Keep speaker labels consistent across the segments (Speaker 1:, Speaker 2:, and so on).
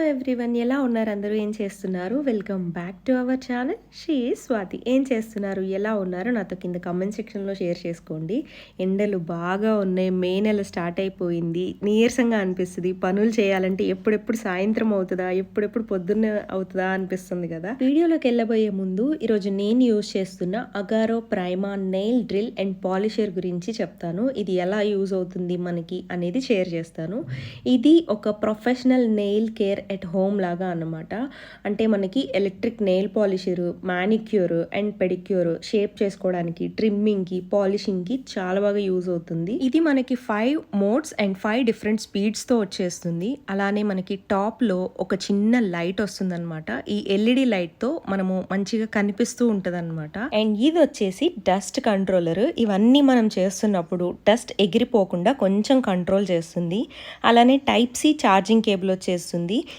Speaker 1: Hello everyone ఎలా ఉన్నారు? అందరూ ఏం చేస్తున్నారు? Welcome back to our channel. She Swathi. ఏం చేస్తున్నారు? ఎలా ఉన్నారు? నాతో కింద కమెంట్ సెక్షన్లో షేర్ చేసుకోండి. ఎండలు బాగా ఉన్నాయి. మే నెల స్టార్ట్ అయిపోయింది. నీరసంగా అనిపిస్తుంది. పనులు చేయాలంటే ఎప్పుడెప్పుడు సాయంత్రం అవుతుందా? ఎప్పుడెప్పుడు పొద్దున్న అవుతుందా అనిపిస్తుంది కదా? వీడియోలోకి వెళ్ళబోయే ముందు ఈరోజు నేను యూజ్ చేస్తున్న Agaro prima nail drill and polisher గురించి చెప్తాను. ఇది ఎలా యూజ్ అవుతుంది మనకి అనేది షేర్ చేస్తాను. ఇది ఒక professional nail care at home లాగా అన్నమాట. అంటే మనకి electric nail polisher manicure and pedicure shape చేసుకోవడానికి ట్రిమ్మింగ్కి పాలిషింగ్కి చాలా బాగా యూజ్ అవుతుంది. ఇది మనకి five modes and five different స్పీడ్స్తో వచ్చేస్తుంది. అలానే మనకి టాప్లో ఒక చిన్న లైట్ వస్తుందన్నమాట. ఈ ఎల్ఈడి లైట్తో మనము మంచిగా కనిపిస్తూ ఉంటుంది అండ్ ఇది వచ్చేసి డస్ట్ కంట్రోలర్ ఇవన్నీ మనం చేస్తున్నప్పుడు డస్ట్ ఎగిరిపోకుండా కొంచెం కంట్రోల్ చేస్తుంది. అలానే టైప్ సి ఛార్జింగ్ కేబుల్ వచ్చేస్తుంది.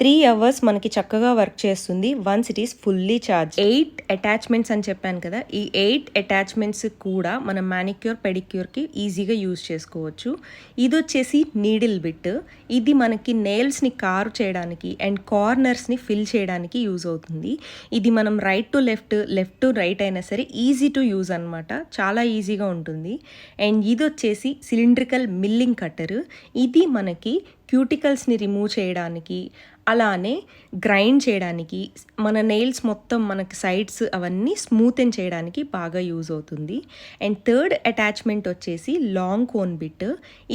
Speaker 1: త్రీ అవర్స్ మనకి చక్కగా వర్క్ చేస్తుంది. Once it is fully charge eight attachments అని చెప్పాను కదా ఈ ఎయిట్ అటాచ్మెంట్స్ కూడా మనం మానిక్యూర్ పెడిక్యూర్కి ఈజీగా యూజ్ చేసుకోవచ్చు. ఇది వచ్చేసి నీడిల్ బిట్. ఇది మనకి నెయిల్స్ని కారు చేయడానికి అండ్ కార్నర్స్ని ఫిల్ చేయడానికి యూజ్ అవుతుంది. ఇది మనం right to left left to right అయినా సరే ఈజీ టు యూజ్ అనమాట చాలా ఈజీగా ఉంటుంది. అండ్ ఇది వచ్చేసి సిలిండ్రికల్ మిల్లింగ్ కట్టర్ ఇది మనకి క్యూటికల్స్ని రిమూవ్ చేయడానికి అలానే గ్రైండ్ చేయడానికి మన నెయిల్స్ మొత్తం మనకి సైడ్స్ అవన్నీ స్మూతెన్ చేయడానికి బాగా యూజ్ అవుతుంది. అండ్ థర్డ్ అటాచ్మెంట్ వచ్చేసి లాంగ్ కోన్ బిట్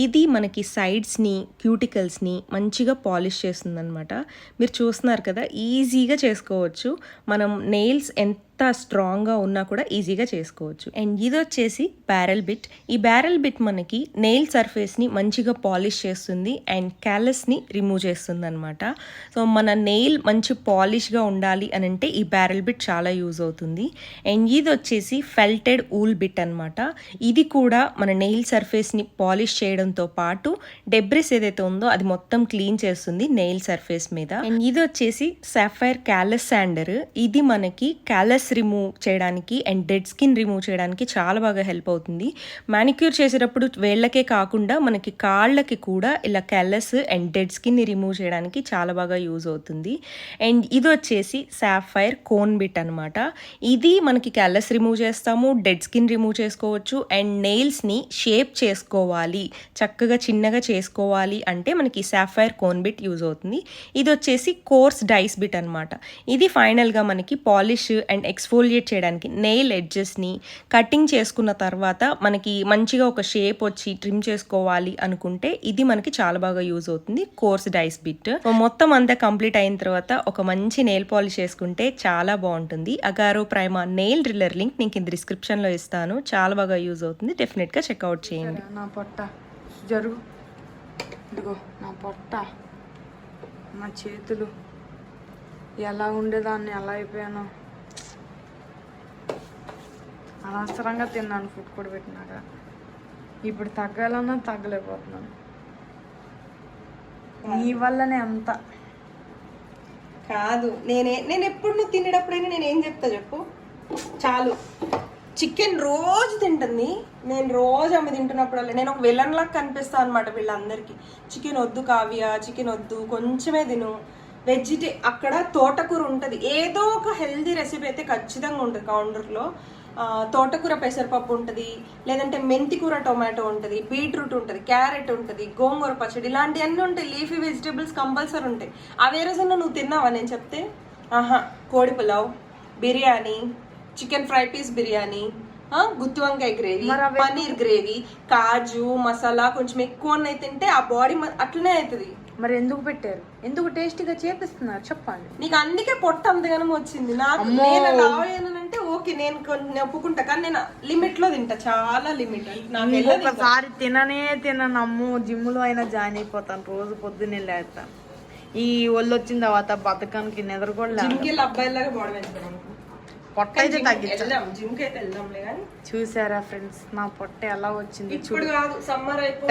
Speaker 1: ఇది మనకి సైడ్స్ని క్యూటికల్స్ని మంచిగా పాలిష్ చేస్తుంది అనమాట మీరు చూస్తున్నారు కదా ఈజీగా చేసుకోవచ్చు. మనం నెయిల్స్ ఎంత ఎంత స్ట్రాంగ్గా ఉన్నా కూడా ఈజీగా చేసుకోవచ్చు. అండ్ ఇది వచ్చేసి బ్యారల్ బిట్ ఈ బ్యారల్ బిట్ మనకి నెయిల్ సర్ఫేస్ని మంచిగా పాలిష్ చేస్తుంది అండ్ క్యాలస్ని రిమూవ్ చేస్తుంది అనమాట సో మన నెయిల్ మంచి పాలిష్గా ఉండాలి అని అంటే ఈ బ్యారల్ బిట్ చాలా యూజ్ అవుతుంది. అండ్ ఇది వచ్చేసి ఫెల్టెడ్ ఊల్ బిట్ అనమాట ఇది కూడా మన నెయిల్ సర్ఫేస్ని పాలిష్ చేయడంతో పాటు డెబ్రిస్ ఏదైతే ఉందో అది మొత్తం క్లీన్ చేస్తుంది నెయిల్ సర్ఫేస్ మీద. అండ్ ఇది వచ్చేసి సాఫైర్ క్యాలస్ శాండర్ ఇది మనకి క్యాలస్ రిమూవ్ చేయడానికి అండ్ డెడ్ స్కిన్ రిమూవ్ చేయడానికి చాలా బాగా హెల్ప్ అవుతుంది. మానిక్యూర్ చేసేటప్పుడు వేళ్ళకే కాకుండా మనకి కాళ్ళకి కూడా ఇలా కెల్లస్ అండ్ డెడ్ స్కిన్ని రిమూవ్ చేయడానికి చాలా బాగా యూజ్ అవుతుంది. అండ్ ఇది వచ్చేసి సాఫైర్ కోన్ బిట్ అనమాట ఇది మనకి కెల్లస్ రిమూవ్ చేస్తాము డెడ్ స్కిన్ రిమూవ్ చేసుకోవచ్చు అండ్ నెయిల్స్ని షేప్ చేసుకోవాలి. చక్కగా చిన్నగా చేసుకోవాలి అంటే మనకి సాఫైర్ కోన్ బిట్ యూజ్ అవుతుంది. ఇది వచ్చేసి కోర్స్ డైస్ బిట్ అనమాట ఇది ఫైనల్గా మనకి పాలిష్ అండ్ ఎక్స్ఫోలియేట్ చేయడానికి నెయిల్ ఎడ్జెస్ని కటింగ్ చేసుకున్న తర్వాత మనకి మంచిగా ఒక షేప్ వచ్చి ట్రిమ్ చేసుకోవాలి అనుకుంటే ఇది మనకి చాలా బాగా యూజ్ అవుతుంది కోర్స్ డైస్ బిట్. మొత్తం అంతా కంప్లీట్ అయిన తర్వాత ఒక మంచి నెయిల్ పాలిష్ చేసుకుంటే చాలా బాగుంటుంది. Agaro prima nail driller link నేను కింద డిస్క్రిప్షన్లో ఇస్తాను చాలా బాగా యూజ్ అవుతుంది. డెఫినెట్గా చెక్అవుట్ చేయండి.
Speaker 2: నా పొట్ట జరుగు. ఇదిగో నా పొట్ట నా చేతులు ఎలా ఉండేదాన్ని ఎలా అయిపోయానో. అనవసరంగా తిన్నాను ఫుడ్ కూడా పెట్టినాక. ఇప్పుడు తగ్గాలన్నా తగ్గలేకపోతున్నాను. నీ వల్లనే అంత.
Speaker 1: కాదు నేనే నేను ఎప్పుడు నువ్వు తినేటప్పుడైనా నేను ఏం చెప్తా చెప్పు? చాలు. చికెన్ రోజు తింటుంది. నేను రోజు ఆమె తింటున్నప్పుడల్లా నేను ఒక విలన్ లాగా కనిపిస్తాను అనమాట వీళ్ళందరికీ. చికెన్ వద్దు కావ్య చికెన్ వద్దు కొంచెమే తిను. వెజిటే అక్కడ తోటకూర ఉంటుంది. ఏదో ఒక హెల్దీ రెసిపీ అయితే ఖచ్చితంగా ఉంటుంది కౌంటర్లో. తోటకూర పెసరపప్పు ఉంటుంది లేదంటే మెంతి కూర టొమాటో ఉంటుంది బీట్రూట్ ఉంటుంది క్యారెట్ ఉంటుంది గోంగూర పచ్చడి ఇలాంటివన్నీ ఉంటాయి. లీఫీ వెజిటేబుల్స్ కంపల్సరీ ఉంటాయి. అవి ఏ రోజున నువ్వు తిన్నావా నేను చెప్తే? ఆహా కోడి pulao biryani chicken fry piece biryani గుత్తి వంకాయ గ్రేవీ పన్నీర్ గ్రేవీ కాజు మసాలా కొంచెం ఎక్కువ ఉన్నాయి తింటే ఆ బాడీ అట్లనే అవుతుంది.
Speaker 2: మరి ఎందుకు పెట్టారు? ఎందుకు టేస్టీగా చేపిస్తున్నారు? చెప్పండి.
Speaker 1: నీకు అందుకే పొట్ట అంతగానం వచ్చింది. నాకు. నేను ఓకే నేను కొన్ని ఒప్పుకుంటా కానీ నేను లిమిట్లో తింటా చాలా లిమిట్. నాకు.
Speaker 2: ఇంకొకసారి తిననే తినను అమ్ము జిమ్లో అయినా జాయిన్ అయిపోతాను రోజు పొద్దున్నే లేస్తాను. ఈ ఒళ్ళు వచ్చిన తర్వాత బతకానికి నిద్ర కూడా.
Speaker 1: జిమ్ అబ్బాయిలాగా బాడీ
Speaker 2: పొట్ట అయితే
Speaker 1: జిమ్
Speaker 2: చూసారా ఫ్రెండ్స్ నా పొట్ట ఎలా వచ్చింది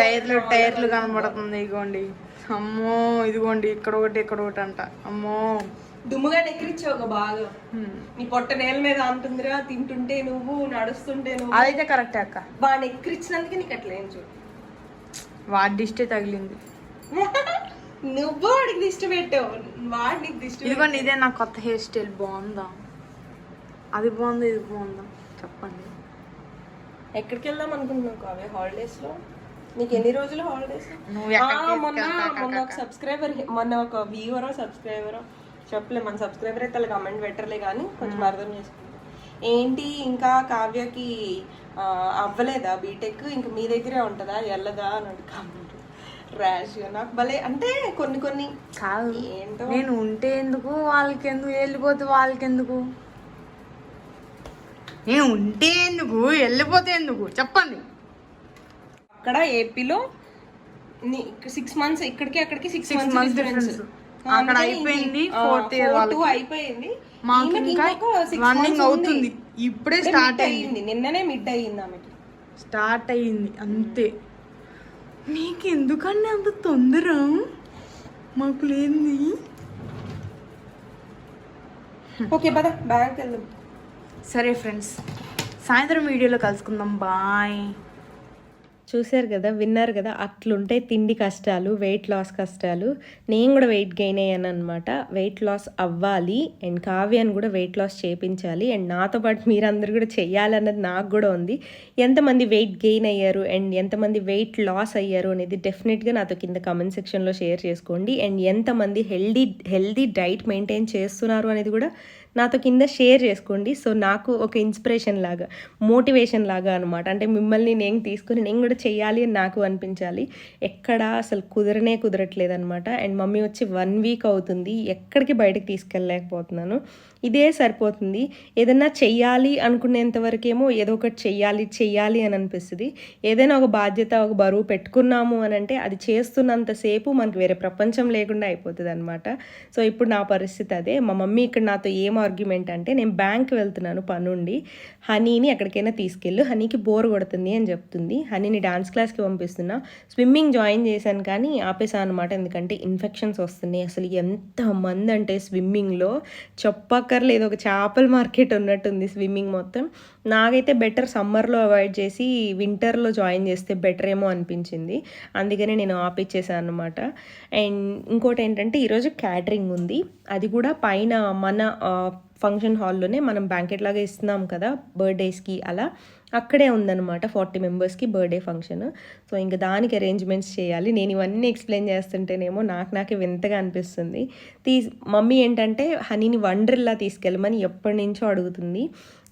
Speaker 2: టైర్లు టైర్లు కనబడుతుంది ఇదిగోండి. అమ్మో ఇదిగోండి ఇక్కడ ఒకటి ఇక్కడ ఒకటి అంట. అమ్మో.
Speaker 1: దుమ్ముగా నెక్కిరిచ్చావు ఒక బాగా. నీ పొట్ట నేల మీద అంటుందిరా తింటుంటే నువ్వు నడుస్తుంటే నువ్వు.
Speaker 2: అదైతే కరెక్టే అక్క.
Speaker 1: బాగా నెక్కిరిచ్చినందుకే నీకు అట్లా ఏం చూడు.
Speaker 2: వాడి దిష్టే తగిలింది.
Speaker 1: నువ్వు వాడికి దిష్టి పెట్టావు. వాడు నీకు దిష్టి
Speaker 2: ఇదిగోండి ఇదే నా కొత్త హెయిర్ స్టైల్. బాగుందా? అది బాగుందా? ఇది బాగుందా? చెప్పండి.
Speaker 1: ఎక్కడికి వెళ్దాం అనుకుంటున్నావు కావ్య? హాలిడేస్లో? నీకు ఎన్ని రోజులు హాలిడేస్ మొన్న మొన్న ఒక సబ్స్క్రైబర్ మొన్న ఒక వ్యూవరో సబ్స్క్రైబరో చెప్పలే మన సబ్స్క్రైబర్ అయితే కమెంట్ పెట్టర్లే కానీ కొంచెం అర్థం చేసుకుంటాం ఏంటి ఇంకా కావ్యకి అవ్వలేదా బీటెక్ ఇంక మీ దగ్గరే ఉంటుందా? వెళ్ళదా అని కామెంట్ ర్యాష్ నాకు భలే అంటే కొన్ని కొన్ని
Speaker 2: కాదు.
Speaker 1: ఏంటో.
Speaker 2: నేను ఉంటే ఎందుకు? వాళ్ళకి ఎందుకు వెళ్ళిపోతే వాళ్ళకి ఎందుకు నేను ఉంటే ఎందుకు? వెళ్ళిపోతే ఎందుకు? చెప్పండి.
Speaker 1: అక్కడ ఏపీలో సిక్స్ మంత్స్ ఇక్కడికి అక్కడికి సిక్స్ మంత్స్ డిఫరెన్స్.
Speaker 2: అక్కడ అయిపోయింది, fourth year
Speaker 1: టూ అయిపోయింది.
Speaker 2: మాకు ఇంకా రన్నింగ్ అవుతుంది. ఇప్పుడే స్టార్ట్ అయింది.
Speaker 1: అయ్యింది. నిన్ననే మిడ్ అయ్యింది ఆమెకి.
Speaker 2: స్టార్ట్ అయ్యింది అంతే. నీకు ఎందుకండి అంత తొందర? మాకు లేనిది.
Speaker 1: ఓకే పద బ్యాంక్ వెళ్దాం
Speaker 2: సరే ఫ్రెండ్స్ సాయంత్రం వీడియోలో కలుసుకుందాం. బాయ్
Speaker 1: చూశారు కదా విన్నారు కదా అట్లుంటాయి తిండి కష్టాలు వెయిట్ లాస్ కష్టాలు. నేను కూడా వెయిట్ గెయిన్ అయ్యాను అనమాట వెయిట్ లాస్ అవ్వాలి అండ్ కావ్యాన్ని కూడా వెయిట్ లాస్ చేయించాలి అండ్ నాతో పాటు మీరందరూ కూడా చేయాలన్నది నాకు కూడా ఉంది. ఎంతమంది వెయిట్ గెయిన్ అయ్యారు అండ్ ఎంతమంది వెయిట్ లాస్ అయ్యారు అనేది డెఫినెట్గా నాతో కింద కమెంట్ సెక్షన్లో షేర్ చేసుకోండి. అండ్ ఎంతమంది హెల్దీ హెల్దీ డైట్ మెయింటైన్ చేస్తున్నారు అనేది కూడా నాతో కింద షేర్ చేసుకోండి. సో నాకు ఒక ఇన్స్పిరేషన్ లాగా మోటివేషన్ లాగా అనమాట అంటే మిమ్మల్ని నేను తీసుకుని నేను కూడా చేయాలి అని నాకు అనిపించాలి. ఎక్కడ అసలు కుదరనే కుదరట్లేదు అనమాట అండ్ మమ్మీ వచ్చి వన్ వీక్ అవుతుంది. ఎక్కడికి బయటకు తీసుకెళ్ళలేకపోతున్నాను. ఇదే సరిపోతుంది. ఏదైనా చెయ్యాలి అనుకునేంతవరకేమో ఏదో ఒకటి చెయ్యాలి చెయ్యాలి అని అనిపిస్తుంది. ఏదైనా ఒక బాధ్యత ఒక బరువు పెట్టుకున్నాము అని అంటే అది చేస్తున్నంతసేపు మనకు వేరే ప్రపంచం లేకుండా అయిపోతుంది అనమాట సో ఇప్పుడు నా పరిస్థితి అదే. మా మమ్మీ ఇక్కడ నాతో ఏం ఆర్గ్యుమెంట్ అంటే నేను బ్యాంక్ వెళ్తున్నాను పనుండి. హనీని ఎక్కడికైనా తీసుకెళ్ళు. హనీకి బోర్ కొడుతుంది అని చెప్తుంది. హనీని డాన్స్ క్లాస్కి పంపిస్తున్నా. స్విమ్మింగ్ జాయిన్ చేశాను కానీ ఆపేసాను అనమాట ఎందుకంటే ఇన్ఫెక్షన్స్ వస్తున్నాయి. అసలు ఎంతమంది అంటే స్విమ్మింగ్లో అక్కర్లేదు ఒక చేపల మార్కెట్ ఉన్నట్టుంది స్విమ్మింగ్ మొత్తం. నాకైతే బెటర్ సమ్మర్లో అవాయిడ్ చేసి వింటర్లో జాయిన్ చేస్తే బెటర్ ఏమో అనిపించింది. అందుకనే నేను ఆపిచ్చేసాను అనమాట అండ్ ఇంకోటి ఏంటంటే ఈరోజు క్యాటరింగ్ ఉంది. అది కూడా పైన మన ఫంక్షన్ హాల్లోనే మనం బ్యాంకెట్ లాగా ఇస్తున్నాం కదా బర్త్డేస్కి అలా. అక్కడే ఉందన్నమాట ఫార్టీ మెంబర్స్కి బర్త్డే ఫంక్షన్. సో ఇంకా దానికి అరేంజ్మెంట్స్ చేయాలి. నేను ఇవన్నీ ఎక్స్ప్లెయిన్ చేస్తుంటేనేమో నాకు నాకే వింతగా అనిపిస్తుంది. తీ మమ్మీ ఏంటంటే హనీని వండర్లా తీసుకెళ్ళమని ఎప్పటి నుంచో అడుగుతుంది.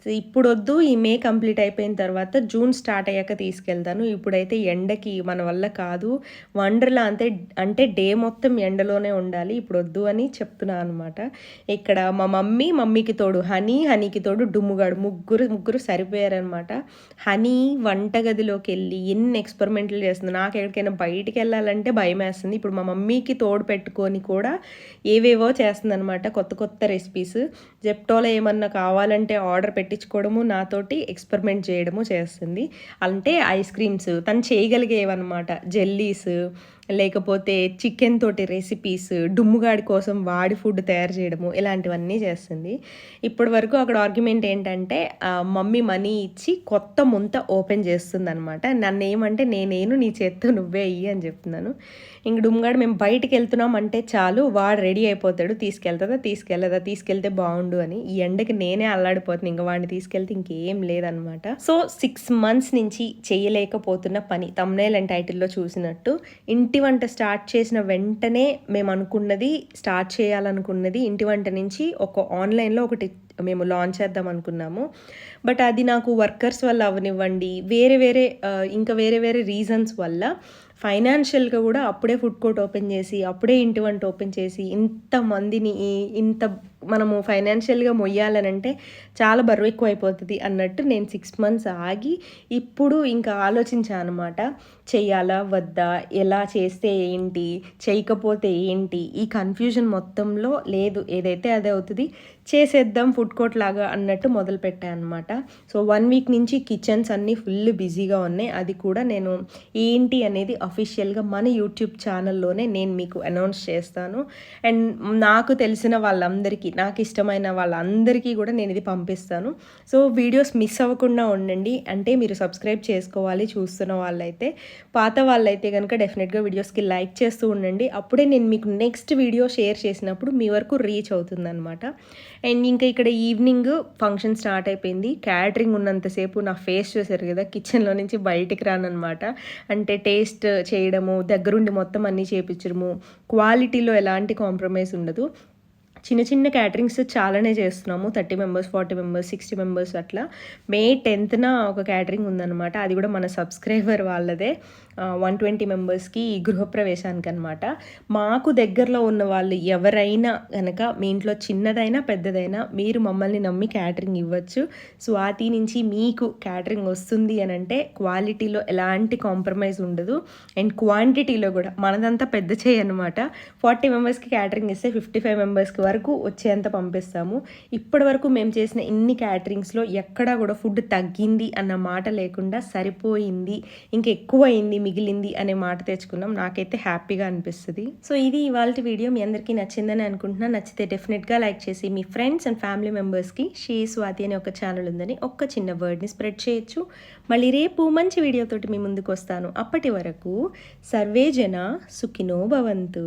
Speaker 1: ఇప్పుడు వద్దు ఈ మే కంప్లీట్ అయిపోయిన తర్వాత జూన్ స్టార్ట్ అయ్యాక తీసుకెళ్తాను. ఇప్పుడైతే ఎండకి మన వల్ల కాదు. వండర్లా అంతే అంటే డే మొత్తం ఎండలోనే ఉండాలి. ఇప్పుడు వద్దు అని చెప్తున్నా అనమాట. ఇక్కడ మా మమ్మీ మమ్మీకి తోడు హనీ హనీకి తోడు డుమ్ముగాడు. ముగ్గురు ముగ్గురు సరిపోయారనమాట. హనీ వంటగదిలోకి వెళ్ళి ఎన్ని ఎక్స్పెరిమెంట్లు చేస్తుంది నాకు ఎక్కడికైనా బయటికి వెళ్ళాలంటే భయం వేస్తుంది ఇప్పుడు మా మమ్మీకి తోడు పెట్టుకొని కూడా ఏవేవో చేస్తుంది అనమాట కొత్త కొత్త రెసిపీస్ జెప్టోలో ఏమన్నా కావాలంటే ఆర్డర్ పెట్టించుకోవడము నాతోటి ఎక్స్పెరిమెంట్ చేయడము చేస్తుంది. అంటే ఐస్ క్రీమ్స్ తను చేయగలిగేవన్నమాట. జెల్లీస్ లేకపోతే చికెన్ తోటి రెసిపీస్ డుమ్ముగాడి కోసం వాడి ఫుడ్ తయారు చేయడము ఇలాంటివన్నీ చేస్తుంది. ఇప్పటి వరకు అక్కడ ఆర్గ్యుమెంట్ ఏంటంటే మమ్మీ మనీ ఇచ్చి కొత్త ముంత ఓపెన్ చేస్తుంది అనమాట నన్ను ఏమంటే నేనేను నీ చేత్తో నువ్వే ఇయ్యి అని చెప్తున్నాను. ఇంక డుమ్గాడు మేము బయటికి వెళ్తున్నాం అంటే చాలు వాడు రెడీ అయిపోతాడు తీసుకెళ్తుందా తీసుకెళ్ళదా తీసుకెళ్తే బాగుండు అని ఈ ఎండకి నేనే అల్లాడిపోతుంది ఇంకా వాడిని తీసుకెళ్తే ఇంకేం లేదనమాట సో సిక్స్ మంత్స్ నుంచి చేయలేకపోతున్న పని తమ్నేల్ అండ్ టైటిల్లో చూసినట్టు ఇంటి ఇంటి వంట స్టార్ట్ చేసిన వెంటనే మేము అనుకున్నది స్టార్ట్ చేయాలనుకున్నది ఇంటి వంట నుంచి ఒక ఆన్లైన్లో ఒకటి మేము లాంచ్ చేద్దాం అనుకున్నాము. బట్ అది నాకు వర్కర్స్ వల్ల అవనివ్వండి వేరే వేరే ఇంకా వేరే వేరే రీజన్స్ వల్ల ఫైనాన్షియల్గా కూడా అప్పుడే ఫుడ్ కోర్ట్ ఓపెన్ చేసి అప్పుడే ఇంటి వంట ఓపెన్ చేసి ఇంతమందిని ఇంత మనము ఫైనాన్షియల్గా మొయ్యాలనంటే చాలా బరువు ఎక్కువ అయిపోతుంది అన్నట్టు నేను సిక్స్ మంత్స్ ఆగి ఇప్పుడు ఇంకా ఆలోచించాను అనమాట చెయ్యాలా వద్దా ఎలా చేస్తే ఏంటి చేయకపోతే ఏంటి ఈ కన్ఫ్యూజన్ మొత్తంలో లేదు ఏదైతే అదే అవుతుంది చేసేద్దాం ఫుడ్ కోర్ట్ లాగా అన్నట్టు మొదలుపెట్టాను అనమాట సో వన్ వీక్ నుంచి కిచెన్స్ అన్నీ ఫుల్ బిజీగా ఉన్నాయి. అది కూడా నేను ఏంటి అనేది అఫీషియల్గా మన యూట్యూబ్ ఛానల్లోనే నేను మీకు అనౌన్స్ చేస్తాను. అండ్ నాకు తెలిసిన వాళ్ళందరికీ నాకు ఇష్టమైన వాళ్ళందరికీ కూడా నేను ఇది పంపిస్తాను. సో వీడియోస్ మిస్ అవ్వకుండా ఉండండి. అంటే మీరు సబ్స్క్రైబ్ చేసుకోవాలి చూస్తున్న వాళ్ళైతే. పాత వాళ్ళైతే కనుక డెఫినెట్గా వీడియోస్కి లైక్ చేస్తూ ఉండండి. అప్పుడే నేను మీకు నెక్స్ట్ వీడియో షేర్ చేసినప్పుడు మీ వరకు రీచ్ అవుతుందన్నమాట. అండ్ ఇంకా ఇక్కడ ఈవినింగ్ ఫంక్షన్ స్టార్ట్ అయిపోయింది. క్యాటరింగ్ ఉన్నంతసేపు నా ఫేస్ చూసారు కదా కిచెన్లో నుంచి బయటికి రానమాట అంటే టేస్ట్ చేయడము దగ్గరుండి మొత్తం అన్నీ చేపించడము క్వాలిటీలో ఎలాంటి కాంప్రమైజ్ ఉండదు. చిన్న చిన్న క్యాటరింగ్స్ చాలానే చేస్తున్నాము. Thirty members forty members sixty members అట్లా. మే టెన్త్న ఒక క్యాటరింగ్ ఉందన్నమాట. అది కూడా మన సబ్స్క్రైబర్ వాళ్ళదే. వన్ ట్వంటీ మెంబర్స్కి గృహప్రవేశానికి అనమాట మాకు దగ్గరలో ఉన్న వాళ్ళు ఎవరైనా కనుక మీ ఇంట్లో చిన్నదైనా పెద్దదైనా మీరు మమ్మల్ని నమ్మి క్యాటరింగ్ ఇవ్వచ్చు. స్వాతి నుంచి మీకు క్యాటరింగ్ వస్తుంది అని అంటే క్వాలిటీలో ఎలాంటి కాంప్రమైజ్ ఉండదు. అండ్ క్వాంటిటీలో కూడా మనదంతా పెద్ద చేయి అనమాట ఫార్టీ మెంబర్స్కి క్యాటరింగ్ ఇస్తే ఫిఫ్టీ ఫైవ్ మెంబర్స్కి వరకు వచ్చేంత పంపిస్తాము. ఇప్పటి వరకు మేము చేసిన ఇన్ని క్యాటరింగ్స్లో ఎక్కడా కూడా ఫుడ్ తగ్గింది అన్న మాట లేకుండా సరిపోయింది. ఇంకా ఎక్కువైంది మిగిలింది అనే మాట తెచ్చుకున్నాం. నాకైతే హ్యాపీగా అనిపిస్తుంది. సో ఇది ఇవాళ వీడియో మీ అందరికీ నచ్చిందని అనుకుంటున్నా. నచ్చితే డెఫినెట్గా లైక్ చేసి మీ ఫ్రెండ్స్ అండ్ ఫ్యామిలీ మెంబర్స్కి షీ స్వాతి అనే ఒక ఛానల్ ఉందని ఒక్క చిన్న వర్డ్ని స్ప్రెడ్ చేయొచ్చు. మళ్ళీ రేపు మంచి వీడియోతోటి మీ ముందుకు వస్తాను. అప్పటి వరకు సర్వే జన సుఖినో భవంతు.